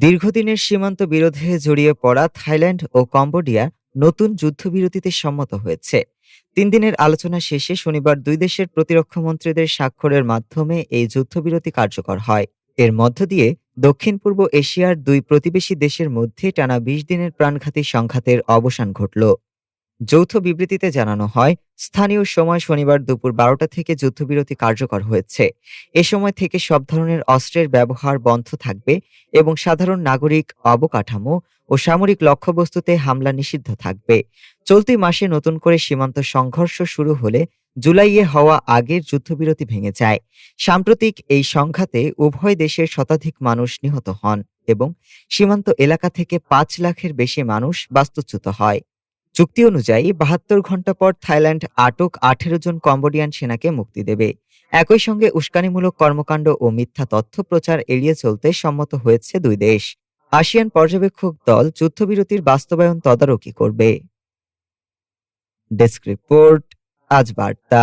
দীর্ঘদিনের সীমান্ত বিরোধে জড়িয়ে পড়া থাইল্যান্ড ও কম্বোডিয়া নতুন যুদ্ধবিরতিতে সম্মত হয়েছে। তিন দিনের আলোচনা শেষে শনিবার দুই দেশের প্রতিরক্ষা মন্ত্রীদের স্বাক্ষরের মাধ্যমে এই যুদ্ধবিরতি কার্যকর হয়। এর মধ্য দিয়ে দক্ষিণ পূর্ব এশিয়ার দুই প্রতিবেশী দেশের মধ্যে টানা বিশ দিনের প্রাণঘাতী সংঘাতের অবসান ঘটল। যৌথ বিবৃতিতে জানানো হয়, স্থানীয় সময় শনিবার দুপুর বারোটা থেকে যুদ্ধবিরতি কার্যকর হয়েছে। এ সময় থেকে সব ধরনের অস্ত্রের ব্যবহার বন্ধ থাকবে এবং সাধারণ নাগরিক অবকাঠামো ও সামরিক লক্ষ্যবস্তুতে হামলা নিষিদ্ধ থাকবে। চলতি মাসে নতুন করে সীমান্ত সংঘর্ষ শুরু হলে জুলাইয়ে হওয়া আগের যুদ্ধবিরতি ভেঙে যায়। সাম্প্রতিক এই সংঘাতে উভয় দেশের শতাধিক মানুষ নিহত হন এবং সীমান্ত এলাকা থেকে পাঁচ লাখের বেশি মানুষ বাস্তুচ্যুত হয়। চুক্তি অনুযায়ী বাহাত্তর ঘণ্টা পর থাইল্যান্ড আটক আঠেরো জন কম্বোডিয়ান সেনাকে মুক্তি দেবে। একই সঙ্গে উস্কানিমূলক কর্মকাণ্ড ও মিথ্যা তথ্য প্রচার এড়িয়ে চলতে সম্মত হয়েছে দুই দেশ। আসিয়ান পর্যবেক্ষক দল যুদ্ধবিরতির বাস্তবায়ন তদারকি করবে। ডেস্ক রিপোর্ট, আজ বার্তা।